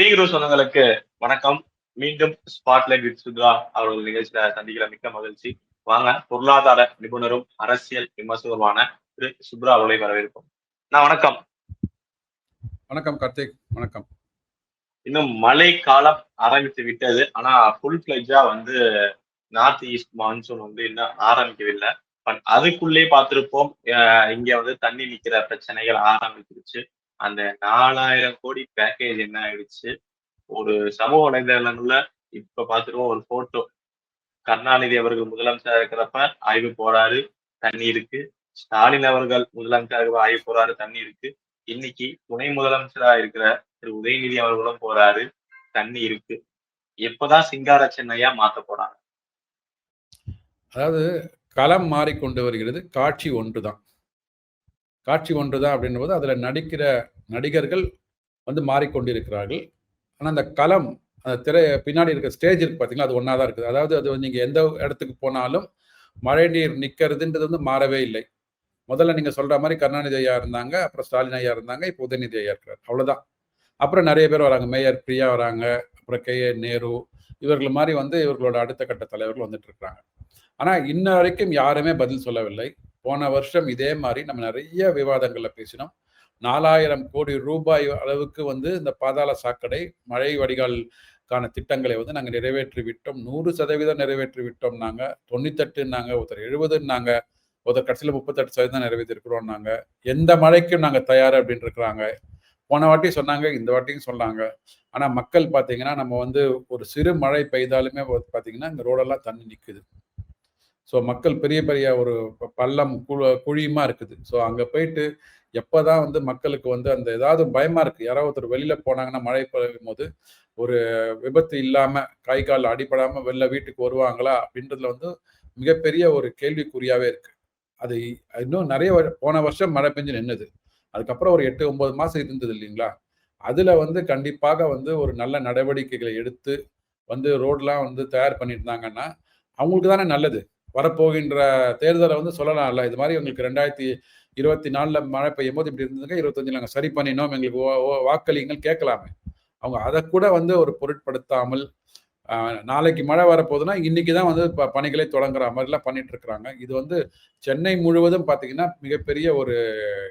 பீக்ரோ சொந்தங்களுக்கு வணக்கம். மீண்டும் ஸ்பாட்லைட் வித் சுத்ரா அவர்கள் நிகழ்ச்சியில சந்திக்கிற மிக்க மகிழ்ச்சி. வாங்க பொருளாதார நிபுணரும் அரசியல் விமர்சகருமான திரு. சுப்ரா அவர்களை வரவேற்போம். நான் வணக்கம். வணக்கம் கார்த்திக். வணக்கம். இன்னும் மழை காலம் ஆரம்பித்து விட்டது. ஆனா ஃபுல் பிளஜா வந்து நார்த் ஈஸ்ட் மான்சூன் வந்து இன்னும் ஆரம்பிக்கவில்லை. பட் அதுக்குள்ளே பார்த்திருப்போம். இங்க வந்து தண்ணி நிக்கிற பிரச்சனைகள் ஆரம்பிச்சிருச்சு. அந்த நாலாயிரம் கோடி பேக்கேஜ் என்ன ஆயிடுச்சு? ஒரு சமூக வலைதளங்கள்ல இப்ப பாத்துருவோம் ஒரு போட்டோ கருணாநிதி அவர்கள் முதலமைச்சரா இருக்கிறப்ப ஆய்வு போறாரு தண்ணி இருக்கு. ஸ்டாலின் அவர்கள் முதலமைச்சராக ஆய்வு போறாரு தண்ணி இருக்கு. இன்னைக்கு துணை முதலமைச்சரா இருக்கிற திரு உதயநிதி அவர்களும் போறாரு தண்ணி இருக்கு. எப்பதான் சிங்கார சென்னையா மாத்த போறாங்க? அதாவது களம் மாறிக்கொண்டு வருகிறது காட்சி ஒன்றுதான். காட்சி ஒன்று தான் அப்படின்னும்போது அதில் நடிக்கிற நடிகர்கள் வந்து மாறிக்கொண்டிருக்கிறார்கள். ஆனால் அந்த களம் அந்த திரை பின்னாடி இருக்க ஸ்டேஜ் இருக்கு பார்த்தீங்களா அது ஒன்றா தான் இருக்குது. அதாவது அது நீங்கள் எந்த இடத்துக்கு போனாலும் மழை நீர் நிற்கிறதுன்றது வந்து மாறவே இல்லை. முதல்ல நீங்கள் சொல்கிற மாதிரி கருணாநிதி ஐயா இருந்தாங்க அப்புறம் ஸ்டாலின் ஐயா இருந்தாங்க இப்போ உதயநிதி ஐயா இருக்கிறார் அவ்வளோதான் அப்புறம் நிறைய பேர் வராங்க. மேயர் பிரியா வராங்க அப்புறம் கே ஏ நேரு இவர்கள் மாதிரி வந்து இவர்களோட அடுத்த கட்ட தலைவர்கள் வந்துட்டு இருக்கிறாங்க. ஆனால் இன்ன வரைக்கும் யாருமே பதில் சொல்லவில்லை. போன வருஷம் இதே மாதிரி நம்ம நிறைய விவாதங்களில் பேசினோம். நாலாயிரம் கோடி ரூபாய் அளவுக்கு வந்து இந்த பாதாள சாக்கடை மழை வடிகாலுக்கான திட்டங்களை வந்து நாங்கள் நிறைவேற்றி விட்டோம். நூறு சதவீதம் நிறைவேற்றி விட்டோம் நாங்கள் தொண்ணூத்தெட்டுன்னாங்க ஒருத்தர் எழுபதுன்னாங்க ஒருத்தர் கடைசியில் முப்பத்தெட்டு சதவீதம் நிறைவேற்றிருக்கிறோம்னாங்க எந்த மழைக்கும் நாங்கள் தயார் அப்படின்னு இருக்கிறாங்க போன வாட்டி சொன்னாங்க இந்த வாட்டியும் சொன்னாங்க. ஆனால் மக்கள் பார்த்தீங்கன்னா நம்ம வந்து ஒரு சிறு மழை பெய்தாலுமே பார்த்தீங்கன்னா இந்த ரோடெல்லாம் தண்ணி நிற்குது ஸோ மக்கள் பெரிய பெரிய ஒரு பள்ளம் குழு குழியுமா இருக்குது. ஸோ அங்கே போயிட்டு எப்போதான் வந்து மக்களுக்கு வந்து அந்த ஏதாவது பயமா இருக்கு. யாராவது ஒருத்தர் வெளியில போனாங்கன்னா மழை பெய்யும் போது ஒரு விபத்து இல்லாம கை கால் அடிபடாம வெளில வீட்டுக்கு வருவாங்களா அப்படின்றதுல வந்து மிகப்பெரிய ஒரு கேள்விக்குறியாவே இருக்கு. அது இன்னும் நிறைய போன வருஷம் மழை பெஞ்சு நின்னுது. அதுக்கப்புறம் ஒரு எட்டு ஒன்பது மாசம் இருந்தது இல்லைங்களா? அதுல வந்து கண்டிப்பாக வந்து ஒரு நல்ல நடவடிக்கைகளை எடுத்து வந்து ரோட்லாம் வந்து தயார் பண்ணியிருந்தாங்கன்னா அவங்களுக்கு தானே நல்லது. வரப்போகின்ற தேர்தலை வந்து சொல்லலாம்ல. இது மாதிரி உங்களுக்கு ரெண்டாயிரத்தி இருபத்தி நாலில் மழை பெய்யும் போது இப்படி இருந்ததுங்க இருபத்தஞ்சு நாங்கள் சரி பண்ணினோம். எங்களுக்கு வாக்களிங்கள் கேட்கலாமே. அவங்க அதை கூட வந்து ஒரு பொருட்படுத்தாமல் நாளைக்கு மழை வரப்போகுதுன்னா இன்னைக்கு தான் வந்து இப்போ பணிகளை தொடங்குற மாதிரிலாம் பண்ணிட்டு இருக்கிறாங்க. இது வந்து சென்னை முழுவதும் பார்த்தீங்கன்னா மிகப்பெரிய ஒரு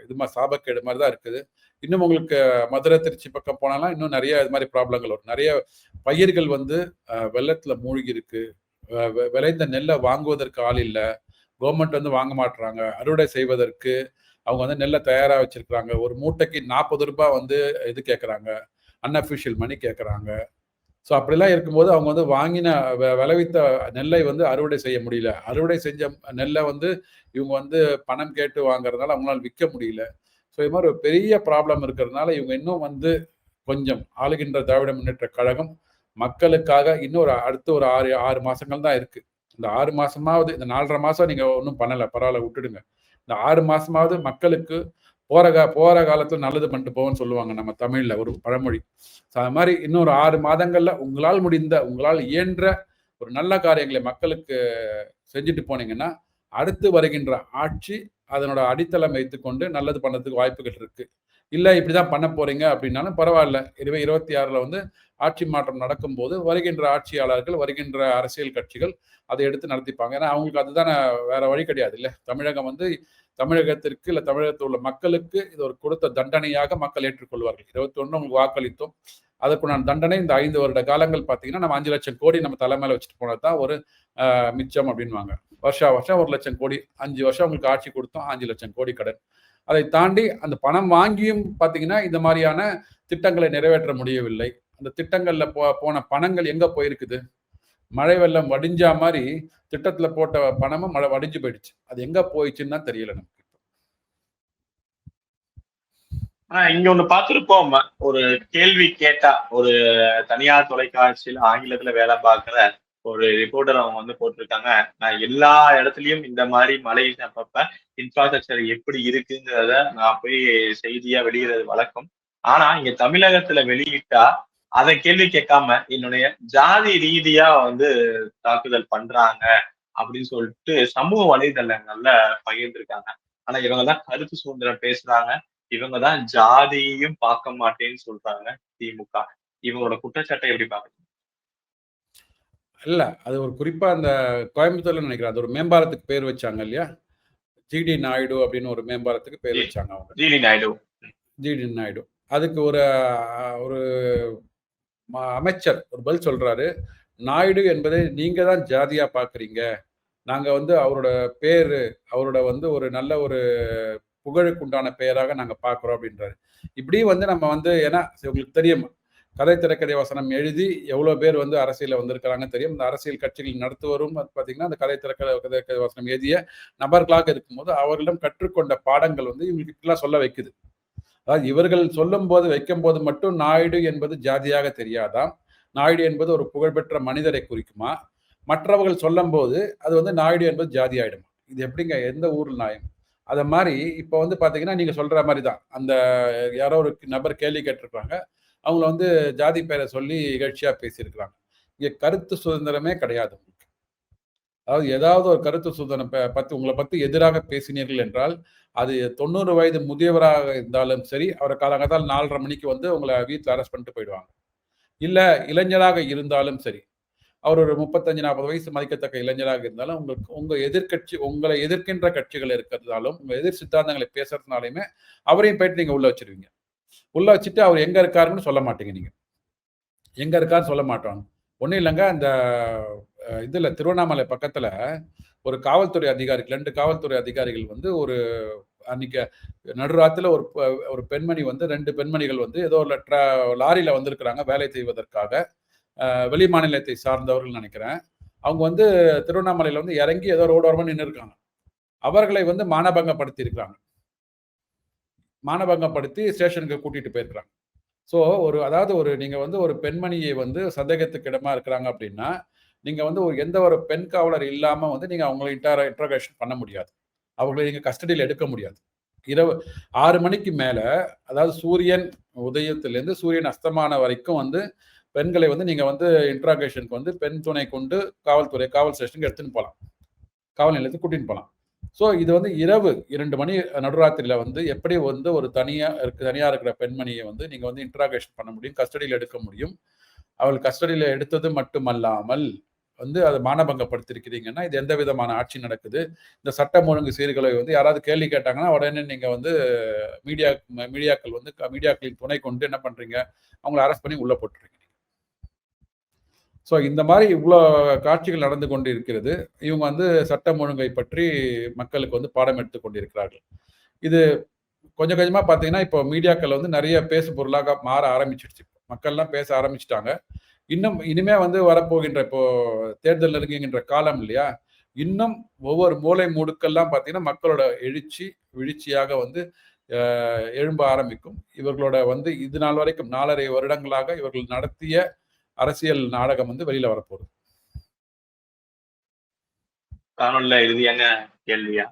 இது மாதிரி சாபக்கேடு மாதிரி தான் இருக்குது. இன்னும் உங்களுக்கு மதுரை திருச்சி பக்கம் போனாலாம் இன்னும் நிறைய இது மாதிரி ப்ராப்ளங்கள் வரும். நிறைய பயிர்கள் வந்து வெள்ளத்தில் மூழ்கி இருக்குது விளைந்த நெல்லை வாங்குவதற்கு ஆள் இல்லை. கவர்மெண்ட் வந்து வாங்க மாட்டுறாங்க அறுவடை செய்வதற்கு அவங்க வந்து நெல்லை தயாராக வச்சிருக்கிறாங்க. ஒரு மூட்டைக்கு நாற்பது ரூபாய் வந்து இது கேட்குறாங்க. அன்அஃபிஷியல் மணி கேட்குறாங்க. ஸோ அப்படிலாம் இருக்கும்போது அவங்க வந்து வாங்கின விளைவித்த நெல்லை வந்து அறுவடை செய்ய முடியல. அறுவடை செஞ்ச நெல்லை வந்து இவங்க வந்து பணம் கேட்டு வாங்குறதுனால அவங்களால விற்க முடியல. ஸோ இது மாதிரி ஒரு பெரிய ப்ராப்ளம் இருக்கிறதுனால இவங்க இன்னும் வந்து கொஞ்சம் ஆளுகின்ற திராவிட முன்னேற்ற கழகம் மக்களுக்காக இன்னொரு அடுத்த ஒரு ஆறு ஆறு மாசங்கள் தான் இருக்கு. இந்த ஆறு மாசமாவது இந்த நாலரை மாசம் நீங்க ஒன்றும் பண்ணல பரவாயில்ல விட்டுடுங்க. இந்த ஆறு மாசமாவது மக்களுக்கு போற கா போற காலத்துல நல்லது பண்ணிட்டு போவோம்னு சொல்லுவாங்க நம்ம தமிழ்ல ஒரு பழமொழி. அது மாதிரி இன்னொரு ஆறு மாதங்கள்ல உங்களால் முடிந்த உங்களால் இயன்ற ஒரு நல்ல காரியங்களை மக்களுக்கு செஞ்சுட்டு போனீங்கன்னா அடுத்து வருகின்ற ஆட்சி அதனோட அடித்தளம் வைத்துக்கொண்டு நல்லது பண்ணதுக்கு வாய்ப்புகள் இருக்கு. இல்லை இப்படிதான் பண்ண போறீங்க அப்படின்னாலும் பரவாயில்ல. இருபது இருபத்தி ஆறுல வந்து ஆட்சி மாற்றம் நடக்கும்போது வருகின்ற ஆட்சியாளர்கள் வருகின்ற அரசியல் கட்சிகள் அதை எடுத்து நடத்திப்பாங்க. ஏன்னா அவங்களுக்கு அதுதானே வேற வழி கிடையாது இல்லை? தமிழகம் வந்து தமிழகத்திற்கு இல்லை தமிழகத்தில் உள்ள மக்களுக்கு இது ஒரு கொடுத்த தண்டனையாக மக்கள் ஏற்றுக்கொள்வார்கள். இருபத்தி ஒன்று உங்களுக்கு வாக்களித்தோம். அதற்குண்டான தண்டனை இந்த ஐந்து வருட காலங்கள் பார்த்தீங்கன்னா நம்ம அஞ்சு லட்சம் கோடி நம்ம தலைமையில வச்சுட்டு போனது தான் ஒரு மிச்சம் அப்படின்வாங்க வருஷா வருஷம் ஒரு லட்சம் கோடி அஞ்சு வருஷம் உங்களுக்கு ஆட்சி கொடுத்தோம் அஞ்சு லட்சம் கோடி கடன். அதை தாண்டி அந்த பணம் வாங்கியும் பார்த்தீங்கன்னா இந்த மாதிரியான திட்டங்களை நிறைவேற்ற முடியவில்லை. அந்த திட்டங்கள்ல போ போன பணங்கள் எங்க போயிருக்குது? மழை வெள்ளம் வடிஞ்சா மாதிரி திட்டத்துல போட்ட பணமும் மழை வடிஞ்சு போயிடுச்சு. அது எங்க போயிடுச்சுன்னு தான் தெரியல நமக்கு ஆஹ் இங்க ஒண்ணு பார்த்திருப்போம். ஒரு கேள்வி கேட்டா ஒரு தனியார் தொலைக்காட்சியில ஆங்கிலத்துல வேலை பார்க்கிற ஒரு ரிப்போர்ட்டர் அவங்க வந்து போட்டிருக்காங்க. நான் எல்லா இடத்துலயும் இந்த மாதிரி மழை அப்பப்ப இன்ஃப்ராஸ்ட்ரக்சர் எப்படி இருக்குங்கிறத நான் போய் செய்தியா வெளியிடுறது வழக்கம். ஆனா இங்க தமிழகத்துல வெளியிட்டா அதை கேள்வி கேட்காம என்னுடைய ஜாதி ரீதியா வந்து தாக்குதல் பண்றாங்க அப்படின்னு சொல்லிட்டு சமூக வலைதளங்கள்ல பகிர்ந்திருக்காங்க. ஆனா இவங்க தான் கருத்து சுதந்திரம் பேசுறாங்க. இவங்க தான் ஜாதியையும் பார்க்க மாட்டேன்னு சொல்றாங்க திமுக. இவங்களோட குற்றச்சாட்டை எப்படி பாக்குறீங்க இல்ல அது ஒரு குறிப்பா அந்த கோயம்புத்தூர்ல நினைக்கிறேன். அது ஒரு மேம்பாலத்துக்கு பேர் வச்சாங்க இல்லையா? ஜிடி நாயுடு அப்படின்னு ஒரு மேம்பாலத்துக்கு பேர். வச்சாங்க அவங்க. ஜிடி நாயுடு. ஜிடி நாயுடு. அதுக்கு ஒரு ஒரு அமைச்சர் ஒரு பதில் சொல்றாரு. நாயுடு என்பதை நீங்க தான் ஜாதியா பாக்குறீங்க நாங்க வந்து அவரோட பேரு அவரோட வந்து ஒரு நல்ல ஒரு புகழுக்குண்டான பெயராக நாங்க பாக்குறோம் அப்படின்றாரு. இப்படி வந்து நம்ம வந்து ஏன்னா உங்களுக்கு தெரியும். கதை திரைக்கதை வசனம் எழுதி எவ்வளோ பேர் வந்து அரசியலில் வந்திருக்கிறாங்க தெரியும். இந்த அரசியல் கட்சிகள் நடத்துவரும் பார்த்தீங்கன்னா அந்த கதை திரைக்கதை கதை வசனம் எழுதிய நபர்களாக இருக்கும்போது அவர்களிடம் கற்றுக்கொண்ட பாடங்கள் வந்து இவங்களுக்கு இப்படிலாம் சொல்ல வைக்குது. அதாவது இவர்கள் சொல்லும் போது வைக்கும் போது மட்டும் நாயுடு என்பது ஜாதியாக தெரியாதாம். நாயுடு என்பது ஒரு புகழ்பெற்ற மனிதரை குறிக்குமா? மற்றவர்கள் சொல்லும் போது அது வந்து நாயுடு என்பது ஜாதி ஆயிடுமா இது எப்படிங்க? எந்த ஊர்ல நியாயம் அதை மாதிரி இப்போ வந்து பார்த்தீங்கன்னா நீங்கள் சொல்ற மாதிரி தான் அந்த யாரோ ஒரு நபர் கேள்வி கேட்டிருப்பாங்க அவங்கள வந்து ஜாதி பேரை சொல்லி இகழ்ச்சியாக பேசியிருக்கிறாங்க. இங்கே கருத்து சுதந்திரமே கிடையாது. அதாவது ஏதாவது ஒரு கருத்து சுதந்திரம் ப- பத்தி உங்களை பத்தி எதிராக பேசினீர்கள் என்றால் அது தொண்ணூறு வயது முதியவராக இருந்தாலும் சரி அவரை காலங்கத்தால் நாலரை மணிக்கு வந்து உங்களை வீட்டில் அரெஸ்ட் பண்ணிட்டு போயிடுவாங்க. இல்லை இளைஞராக இருந்தாலும் சரி அவர் ஒரு முப்பத்தஞ்சு நாற்பது வயசு மதிக்கத்தக்க இளைஞராக இருந்தாலும் உங்களுக்கு உங்கள் எதிர்க்கட்சி உங்களை எதிர்க்கின்ற கட்சிகள் இருக்கிறதாலும் உங்கள் எதிர் சித்தாந்தங்களை பேசுறதுனாலையுமே அவரையும் போயிட்டு நீங்கள் உள்ள வச்சிருவீங்க. உள்ள வச்சுட்டு அவர் எங்கே இருக்காருன்னு சொல்ல மாட்டீங்க நீங்கள் எங்கே இருக்காருன்னு சொல்ல மாட்டோம். ஒன்றும் இல்லைங்க அந்த இதில் திருவண்ணாமலை பக்கத்தில் ஒரு காவல்துறை அதிகாரிகள் ரெண்டு காவல்துறை அதிகாரிகள் வந்து ஒரு அன்னைக்கு நடுராத்தில் ஒரு ஒரு பெண்மணி வந்து ரெண்டு பெண்மணிகள் வந்து ஏதோ ஒரு ட்ரா- லாரியில் வந்திருக்கிறாங்க வேலை செய்வதற்காக. வெளி மாநிலத்தை சார்ந்தவர்கள் நினைக்கிறேன். அவங்க வந்து திருவண்ணாமலையில் வந்து இறங்கி ஏதோ ரோடோரமாக நின்று இருக்காங்க அவர்களை வந்து மானபங்கப்படுத்தி இருக்கிறாங்க மானபங்கப்படுத்தி ஸ்டேஷனுக்கு கூட்டிகிட்டு போயிருக்கிறாங்க. ஸோ ஒரு அதாவது ஒரு நீங்கள் வந்து ஒரு பெண்மணியை வந்து சந்தேகத்துக்கு இடமா இருக்கிறாங்க அப்படின்னா நீங்க வந்து ஒரு எந்த ஒரு பெண் காவலர் இல்லாம வந்து நீங்க அவங்களை இன்டர் இன்ட்ரோகேஷன் பண்ண முடியாது. அவங்களை நீங்க கஸ்டடியில் எடுக்க முடியாது. இரவு ஆறு மணிக்கு மேல அதாவது சூரியன் உதயத்திலேருந்து சூரியன் அஸ்தமான வரைக்கும் வந்து பெண்களை வந்து நீங்க வந்து இன்ட்ராகேஷனுக்கு வந்து பெண் துணை கொண்டு காவல்துறை காவல் ஸ்டேஷனுக்கு எடுத்துன்னு போகலாம் காவல் நிலையத்துக்கு கூட்டின்னு போகலாம் ஸோ இது வந்து இரவு இரண்டு மணி நடுராத்திரியில வந்து எப்படி வந்து ஒரு தனியா இருக்கு தனியா இருக்கிற பெண்மணியை வந்து நீங்க வந்து இன்ட்ராகேஷன் பண்ண முடியும் கஸ்டடியில் எடுக்க முடியும்? அவள் கஸ்டடியில் எடுத்தது மட்டுமல்லாமல் வந்து அதை மானபங்கப்படுத்திருக்கிறீங்கன்னா இது எந்த விதமான ஆட்சி நடக்குது. இந்த சட்டம் ஒழுங்கு சீர்களை வந்து யாராவது கேள்வி கேட்டாங்கன்னா உடனே நீங்க வந்து மீடியா மீடியாக்கள் வந்து மீடியாக்களின் துணை கொண்டு என்ன பண்றீங்க? அவங்கள அரெஸ்ட் பண்ணி உள்ளே போட்டுறீங்க ஸோ இந்த மாதிரி இவ்வளோ காட்சிகள் நடந்து கொண்டு இருக்கிறது இவங்க வந்து சட்டம் ஒழுங்கை பற்றி மக்களுக்கு வந்து பாடம் எடுத்து கொண்டிருக்கிறார்கள். இது கொஞ்சம் கொஞ்சமாக பார்த்தீங்கன்னா இப்போ மீடியாக்கள் வந்து நிறைய பேசு பொருளாக மாற ஆரம்பிச்சிடுச்சு மக்கள்லாம் பேச ஆரம்பிச்சிட்டாங்க. இன்னும் இனிமே வந்து வரப்போகின்ற இப்போ தேர்தல் நெருங்குகின்ற காலம் இல்லையா? இன்னும் ஒவ்வொரு மூலை மூடுக்கெல்லாம் பார்த்தீங்கன்னா மக்களோட எழுச்சி விழிச்சியாக வந்து எழும்ப ஆரம்பிக்கும். இவர்களோட வந்து இது நாள் வரைக்கும் நாலரை வருடங்களாக இவர்கள் நடத்திய அரசியல் நாடகம் வந்து வெளியில வரப்போகுது. காணொலியில இறுதியான கேள்வியா?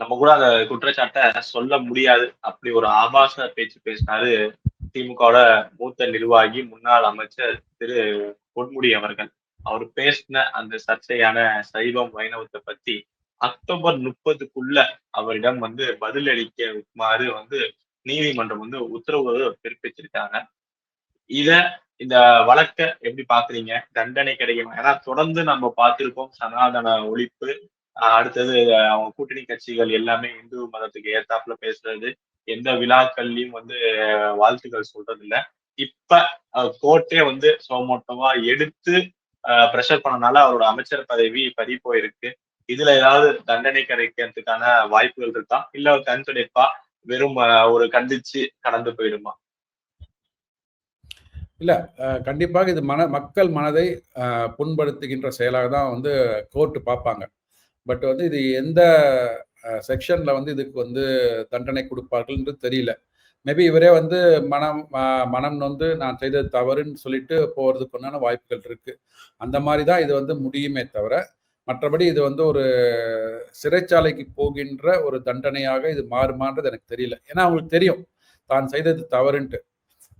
நம்ம கூட அந்த குற்றச்சாட்டை சொல்ல முடியாது. அப்படி ஒரு ஆபாச பேச்சு பேசினாரு திமுகவோட மூத்த நிர்வாகி முன்னாள் அமைச்சர் திரு பொன்முடி அவர்கள். அவர் பேசின அந்த சர்ச்சையான சைவம் வைணவத்தை பத்தி அக்டோபர் முப்பதுக்குள்ள அவரிடம் வந்து பதிலளிக்க பதிலளிக்குமாறு வந்து நீதிமன்றம் வந்து உத்தரவு பிறப்பிச்சிருக்காங்க. இத இந்த வழக்க எப்படி பாக்குறீங்க? தண்டனை கிடைக்கும் ஏன்னா தொடர்ந்து நம்ம பார்த்திருப்போம் சனாதன ஒழிப்பு அடுத்தது அவங்க கூட்டணி கட்சிகள் எல்லாமே இந்து மதத்துக்கு ஏத்தாப்புல பேசுறது எந்த விழாக்கள்லயும் வந்து வாழ்த்துக்கள் சொல்றது இல்ல இப்ப கோர்ட்டே வந்து சோமோட்டமா எடுத்து பிரஷர் பண்ணனால அவரோட அமைச்சர் பதவி பறி போயிருக்கு. இதுல ஏதாவது தண்டனை கிடைக்கிறதுக்கான வாய்ப்புகள் இருக்கா? இல்ல கண் துடைப்பா வெறும் ஒரு கண்டிச்சு கடந்து போயிடுமா? இல்ல கண்டிப்பாக இது மன மக்கள் மனதை அஹ், புண்படுத்துகின்ற செயலாக தான் வந்து கோர்ட்டு பார்ப்பாங்க. பட் வந்து இது எந்த செக்ஷன்ல வந்து இதுக்கு வந்து தண்டனை கொடுப்பார்கள்ன்றது தெரியல. மேபி இவரே வந்து மனம் மனம் நொந்து நான் செய்தது தவறுன்னு சொல்லிட்டு போகிறதுக்கு உண்டான வாய்ப்புகள் இருக்கு. அந்த மாதிரி தான் இது வந்து முடியுமே தவிர மற்றபடி இது வந்து ஒரு சிறைச்சாலைக்கு போகின்ற ஒரு தண்டனையாக இது மாறுமான்றது எனக்கு தெரியல. ஏன்னா அவங்களுக்கு தெரியும். தான் செய்தது தவறுன்ட்டு.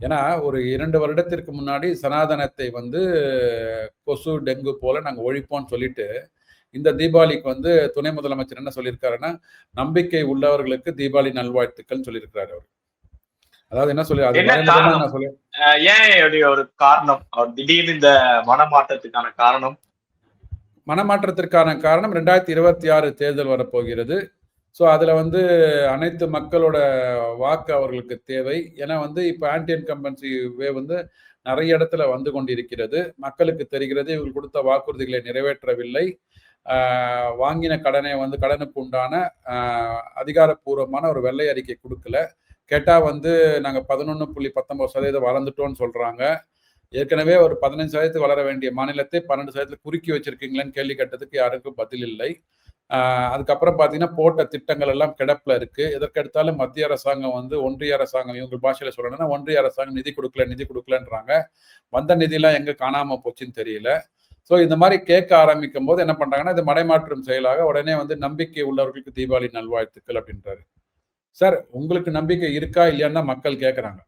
ஏன்னா ஒரு இரண்டு வருடத்திற்கு முன்னாடி சனாதனத்தை வந்து கொசு டெங்கு போல நாங்கள் ஒழிப்போம்னு சொல்லிட்டு இந்த தீபாவளிக்கு வந்து துணை முதலமைச்சர் என்ன சொல்லியிருக்காருன்னா நம்பிக்கை உள்ளவர்களுக்கு தீபாவளி நல்வாழ்த்துக்கள் சொல்லியிருக்கிறாரு அவர். அதாவது என்ன சொல்லி அது ஏன் ஒரு காரணம்? திடீர்னு இந்த மனமாற்றத்துக்கான காரணம்? மனமாற்றத்திற்கான காரணம் ரெண்டாயிரத்தி இருபத்தி ஆறு தேர்தல் வரப்போகிறது. ஸோ அதில் வந்து அனைத்து மக்களோட வாக்கு அவர்களுக்கு தேவை. ஏன்னா வந்து இப்போ ஆன்டி இன்கம்பன்சி வே வந்து நிறைய இடத்துல வந்து கொண்டிருக்கிறது. மக்களுக்கு தெரிகிறது இவர்கள் கொடுத்த வாக்குறுதிகளை நிறைவேற்றவில்லை. வாங்கின கடனை வந்து கடனுக்கு உண்டான அதிகாரப்பூர்வமான ஒரு வெள்ளை அறிக்கை கொடுக்கல. கேட்டால் வந்து நாங்கள் பதினொன்று புள்ளி பத்தொன்பது சதவீதம் வளர்ந்துட்டோம்னு சொல்கிறாங்க ஏற்கனவே ஒரு பதினஞ்சு சதவீதத்துக்கு வளர வேண்டிய மாநிலத்தை பன்னெண்டு சதவீதத்தில் குறுக்கி வச்சிருக்கீங்களேன்னு கேள்வி கேட்டதுக்கு யாருக்கும் பதில் இல்லை. அதுக்கப்புறம் பார்த்தீங்கன்னா போட்ட திட்டங்கள் எல்லாம் கிடப்பில் இருக்குது எதற்கெடுத்தாலும் மத்திய அரசாங்கம் வந்து ஒன்றிய அரசாங்கம் இவங்க பாஷையில் சொல்லணும்னா ஒன்றிய அரசாங்கம் நிதி கொடுக்கல நிதி கொடுக்கலன்றாங்க. வந்த நிதியெல்லாம் எங்கே காணாமல் போச்சுன்னு தெரியல. ஸோ இந்த மாதிரி கேட்க ஆரம்பிக்கும் போது என்ன பண்றாங்கன்னா இது மடைமாற்றும் செயலாக உடனே வந்து நம்பிக்கை உள்ளவர்களுக்கு தீபாவளி நல்வாழ்த்துக்கள் அப்படின்றாரு. சார் உங்களுக்கு நம்பிக்கை இருக்கா இல்லையான்னு மக்கள் கேட்குறாங்க.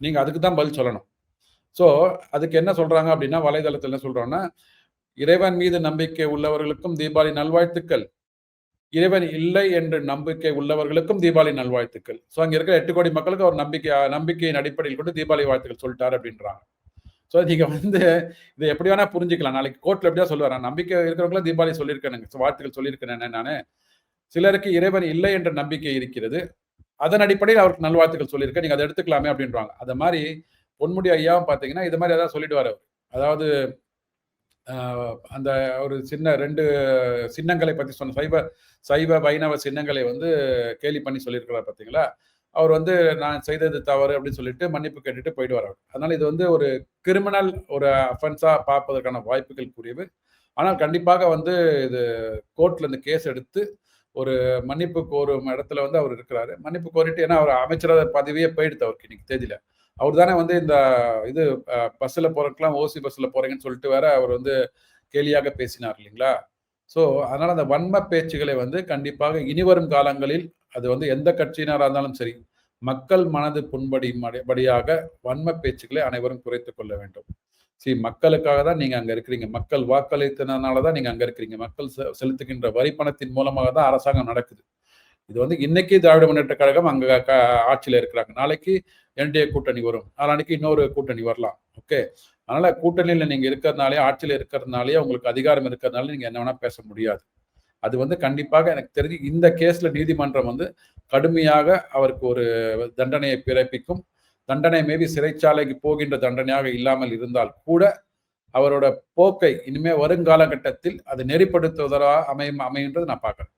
நீங்க அதுக்கு தான் பதில் சொல்லணும். ஸோ அதுக்கு என்ன சொல்றாங்க அப்படின்னா வலைதளத்தில் என்ன சொல்றோம்னா இறைவன் மீது நம்பிக்கை உள்ளவர்களுக்கும் தீபாவளி நல்வாழ்த்துக்கள். இறைவன் இல்லை என்று நம்பிக்கை உள்ளவர்களுக்கும் தீபாவளி நல்வாழ்த்துக்கள். ஸோ அங்க இருக்கிற எட்டு கோடி மக்களுக்கு ஒரு நம்பிக்கை நம்பிக்கையின் அடிப்படையில் கொண்டு தீபாவளி வாழ்த்துக்கள் சொல்லிட்டாரு அப்படின்றாங்க. ஸோ நீங்க வந்து இதை எப்படி வேணா புரிஞ்சுக்கலாம். நாளைக்கு கோர்ட்டில் எப்படியா சொல்லுவாரா. நம்பிக்கை இருக்கிறவங்களும் தீபாவளி சொல்லியிருக்கேன் வாழ்த்துக்கள் சொல்லியிருக்கேன் நான். சிலருக்கு இறைவன் இல்லை என்ற நம்பிக்கை இருக்கிறது. அதன் அடிப்படையில் அவருக்கு நல்வாழ்த்துக்கள் சொல்லியிருக்கேன். நீங்கள் அதை எடுத்துக்கலாமே அப்படின்றாங்க. அந்த மாதிரி பொன்முடி ஐயாவும் பார்த்தீங்கன்னா இது மாதிரி ஏதாவது சொல்லிடுவார் அவர். அதாவது அந்த ஒரு சின்ன ரெண்டு சின்னங்களை பத்தி சொன்ன சைவ சைவ வைணவ சின்னங்களை வந்து கேலி பண்ணி சொல்லியிருக்கிறார் பார்த்தீங்களா? அவர் வந்து நான் செய்தது தவறு அப்படின்னு சொல்லிட்டு மன்னிப்பு கேட்டுட்டு போயிடுவார் அவர். அதனால இது வந்து ஒரு கிரிமினல் ஒரு அஃபென்ஸா பார்ப்பதற்கான வாய்ப்புகள் குறைவு ஆனால் கண்டிப்பாக வந்து இது கோர்ட்ல இந்த கேஸ் எடுத்து ஒரு மன்னிப்பு கோரும் இடத்துல வந்து அவர் இருக்கிறாரு. மன்னிப்பு கோரிட்டு ஏன்னா அவர் அமைச்சரவை பதவியே போயிடுது அவருக்கு இன்னைக்கு தேதியில. அவர் தானே வந்து இந்த இது பஸ்ல போறதுக்கெல்லாம் ஓசி பஸ்ல போறீங்கன்னு சொல்லிட்டு வேற அவர் வந்து கேலியாக பேசினார் இல்லைங்களா? ஸோ அதனால அந்த வன்ம பேச்சுகளை வந்து கண்டிப்பாக இனிவரும் காலங்களில் அது வந்து எந்த கட்சியினராக இருந்தாலும் சரி மக்கள் மனது புண்படி படியாக வன்ம பேச்சுக்களை அனைவரும் குறைத்து கொள்ள வேண்டும். சரி மக்களுக்காக தான் நீங்க அங்க இருக்கிறீங்க. மக்கள் வாக்களித்தனால தான் நீங்க அங்க இருக்கிறீங்க. மக்கள் செ- செலுத்துகின்ற வரி பணத்தின் மூலமாக தான் அரசாங்கம் நடக்குது. இது வந்து இன்னைக்கு திராவிட முன்னேற்ற கழகம் அங்க க- ஆட்சியில இருக்கிறாங்க. நாளைக்கு என்டிஏ கூட்டணி வரும். நாளைக்கு இன்னொரு கூட்டணி வரலாம். ஓகே? அதனால கூட்டணியில நீங்க இருக்கிறதுனாலே ஆட்சியில இருக்கிறதுனாலே உங்களுக்கு அதிகாரம் இருக்கிறதுனால நீங்க என்ன வேணா பேச முடியாது. அது வந்து கண்டிப்பாக எனக்கு தெரிஞ்சு இந்த கேஸில் நீதிமன்றம் வந்து கடுமையாக அவருக்கு ஒரு தண்டனையை பிறப்பிக்கும். தண்டனை மேபி சிறைச்சாலைக்கு போகின்ற தண்டனையாக இல்லாமல் இருந்தால் கூட அவரோட போக்கை இனிமே வருங்காலகட்டத்தில் அது நெறிப்படுத்துவதாக அமையும் அமைகின்றது நான் பார்க்குறேன்.